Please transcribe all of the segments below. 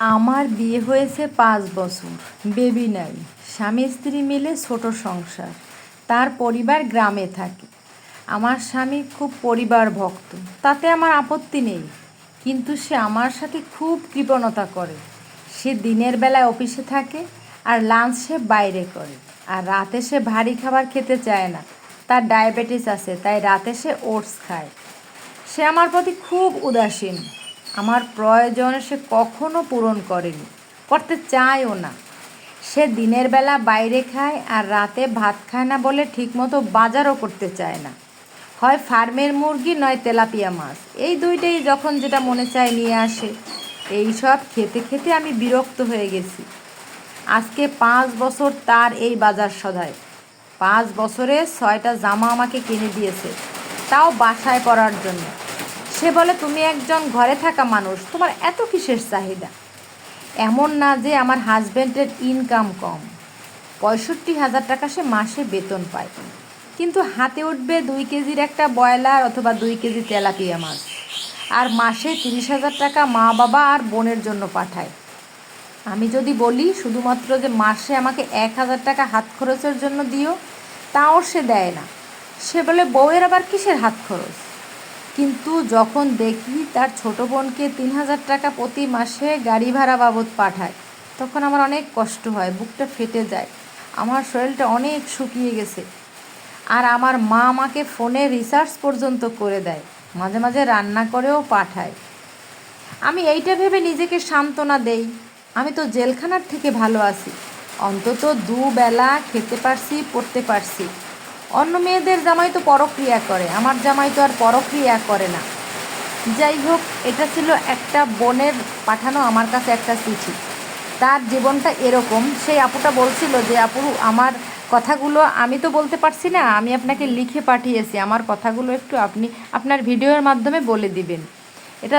আমার বিয়ে হয়েছে পাঁচ বছর। বেবি নাই। স্বামী স্ত্রী মিলে ছোট সংসার। তার পরিবার গ্রামে থাকে। আমার স্বামী খুব পরিবার ভক্ত। তাতে আমার আপত্তি নেই। কিন্তু সে আমার সাথে খুব কৃপণতা করে। সে দিনের বেলায় অফিসে থাকে আর লাঞ্চ সে বাইরে করে। আর রাতে সে ভারী খাবার খেতে চায় না। তার ডায়াবেটিস আছে, তাই রাতে সে ওটস খায়। সে আমার প্রতি খুব উদাসীন। আমার প্রয়োজন সে কখনো পূরণ করেনি। করতে চায়ও না। সে দিনের বেলা বাইরে খায় আর রাতে ভাত খায় না বলে ঠিকমতো বাজারও করতে চায় না। হয় ফার্মের মুরগি নয় তেলাপিয়া মাছ। এই দুইটাই যখন যেটা মনে চায় নিয়ে আসে। এই সব খেতে খেতে আমি বিরক্ত হয়ে গেছি। আজকে পাঁচ বছর তার এই বাজার সদায়। পাঁচ বছরে ছয়টা জামা আমাকে কিনে দিয়েছে। তাও বাসায় পরার জন্য। সে বলে, তুমি একজন ঘরে থাকা মানুষ, তোমার এত কিসের চাহিদা? এমন না যে আমার হাজব্যান্ডের ইনকাম কম। পঁয়ষট্টি হাজার টাকা সে মাসে বেতন পায়। কিন্তু হাতে উঠবে দুই কেজির একটা ব্রয়লার অথবা দুই কেজি তেলাপিয়া মাছ। আর মাসে তিরিশ হাজার টাকা মা বাবা আর বোনের জন্য পাঠায়। আমি যদি বলি, শুধুমাত্র যে মাসে আমাকে এক হাজার টাকা হাত খরচের জন্য দিও, তাও সে দেয় না। সে বলে, বউয়ের আবার কিসের হাত খরচ? কিন্তু যখন দেখি তার ছোট বোনকে তিন হাজার টাকা প্রতি মাসে গাড়ি ভাড়া বাবদ পাঠায়, তখন আমার অনেক কষ্ট হয়, বুকটা ফেটে যায়। আমার শরীরটা অনেক শুকিয়ে গেছে। আর আমার মা আমাকে ফোনে রিসার্চ পর্যন্ত করে দেয়, মাঝে মাঝে রান্না করেও পাঠায়। আমি এইটা ভেবে নিজেকে সান্ত্বনা দেই, আমি তো জেলখানার থেকে ভালো আছি, অন্তত দুবেলা খেতে পারছি, পড়তে পারছি। অন্য মেয়েদের জামাই তো পরক্রিয়া করে, আমার জামাই তো আর পরক্রিয়া করে না। যাই হোক, এটা ছিল একটা বোনের পাঠানো আমার কাছে একটা চিঠি। তার জীবনটা এরকম, সেই আপুটা বলছিল যে, আপু, আমার কথাগুলো আমি তো বলতে পারছি না, আমি আপনাকে লিখে পাঠিয়েছি, আমার কথাগুলো একটু আপনি আপনার ভিডিওর মাধ্যমে বলে দিবেন। এটা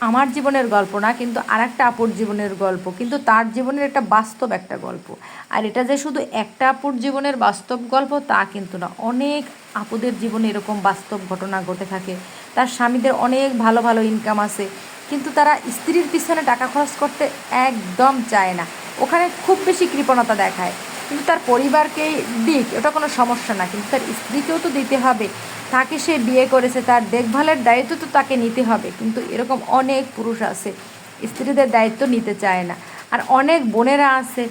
আমার জীবনের গল্প না, কিন্তু আর একটা আপুর জীবনের গল্প। কিন্তু তার জীবনের একটা বাস্তব একটা গল্প। আর এটা যে শুধু একটা আপুর জীবনের বাস্তব গল্প তা কিন্তু না। অনেক আপুদের জীবনে এরকম বাস্তব ঘটনা ঘটে থাকে। তার স্বামীদের অনেক ভালো ভালো ইনকাম আছে। কিন্তু তারা স্ত্রীর পিছনে টাকা খরচ করতে একদম চায় না। ওখানে খুব বেশি কৃপণতা দেখায়। কিন্তু তার পরিবারকে দিক ওটা কোনো সমস্যা না। কিন্তু তার স্ত্রীকেও তো দিতে হবে। তাকে সে বিয়ে করেছে, তার দেখভালের দায়িত্ব তো তাকে নিতে হবে। কিন্তু এরকম অনেক পুরুষ আছে, স্ত্রীদের দায়িত্ব নিতে চায় না। আর অনেক বোনেরা আছে,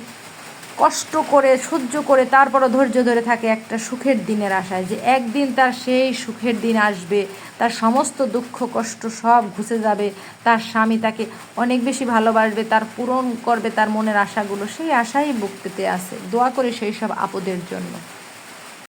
কষ্ট করে, সহ্য করে, তারপরও ধৈর্য ধরে থাকে একটা সুখের দিনের আশায় যে একদিন তার সেই সুখের দিন আসবে। তার সমস্ত দুঃখ, কষ্ট সব ঘুষে যাবে। তার স্বামী তাকে অনেক বেশি ভালোবাসবে, তার পূরণ করবে তার মনের আশাগুলো। সেই আশাই বুক পেতে আসে। দোয়া করে সেই সব আপদের জন্য।